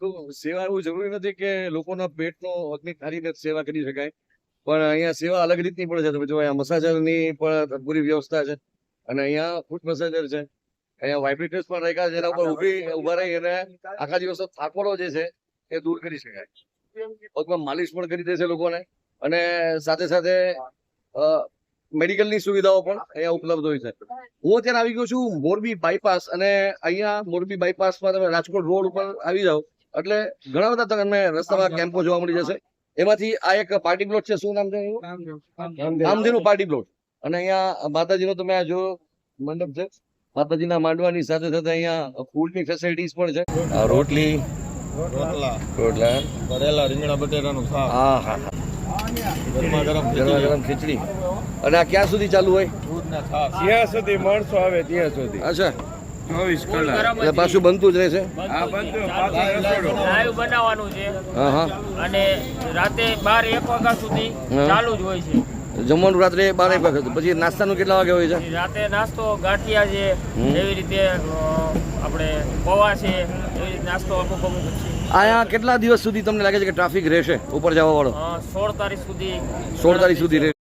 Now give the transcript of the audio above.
તો સેવા એવું જરૂરી નથી કે લોકોના પેટનો અગ્નિ જ સેવા કરી શકાય. પણ અહીંયા સેવા અલગ રીતની પણ છે. તમે જો અહીંયા મસાજરની પણ પૂરી વ્યવસ્થા છે. અને અહીંયા ફૂટ મસાજર છે. અહીંયા વાઇબ્રેટર્સ પણ રાખ્યા છે. એના ઉપર ઊભી, ઊભા રહી અને આખા દિવસનો થાકોડો જે છે, એ દૂર કરી શકાય. પગમાં માલિશ પણ કરી દે છે લોકોને. અને સાથે સાથે મેડિકલની સુવિધાઓ પણ અહીંયા ઉપલબ્ધ હોય છે. હું અત્યારે આવી ગયો છું મોરબી બાયપાસ અને અહીંયા મોરબી બાયપાસમાં તમે રાજકોટ રોડ ઉપર આવી જાઓ એટલે ઘણા બધા તમને રસ્તામાં કેમ્પો જોવા મળી જશે. એમાંથી આ એક પાર્ટી પ્લોટ છે. શું નામ છે એનું? પાર્ટી પ્લોટ અને અહીંયા માતાજીનો તમે આ જો મંડપ છે. માતાજીના માંડવાની સાથે સાથે અહીંયા ફૂડની ફેસિલિટીઝ પણ છે. રોટલી રોટલા. રોટલા. ભરેલા રીંગણા બટેટાનું શાક. હા હા ગરમા ગરમ ગરમા ખીચડી. ગરમ ખીચડી. અને આ ક્યાં સુધી ચાલુ હોય? ત્યાં જ્યાં સુધી માણસો આવે ત્યાં સુધી. અચ્છા. ચોવીસ કલાક. એટલે પાછું બનતું જ રહેશે? લાઈવ બનાવવાનું છે. હા હા. અને રાતે બાર એક વાગ્યા સુધી ચાલુ જ હોય છે. જમવાનું રાત્રે બાર એક વખત પછી નાસ્તાનું કેટલા વાગે હોય છે? રાતે નાસ્તો ગાંઠિયા છે એવી રીતે આપણે પૌવા છે એવી રીતે નાસ્તો અમુક અમુક છે. અહીંયા કેટલા દિવસ સુધી તમને લાગે છે કે ટ્રાફિક રહેશે ઉપર જવા વાળો સોળ તારીખ સુધી સોળ તારીખ સુધી રહેશે.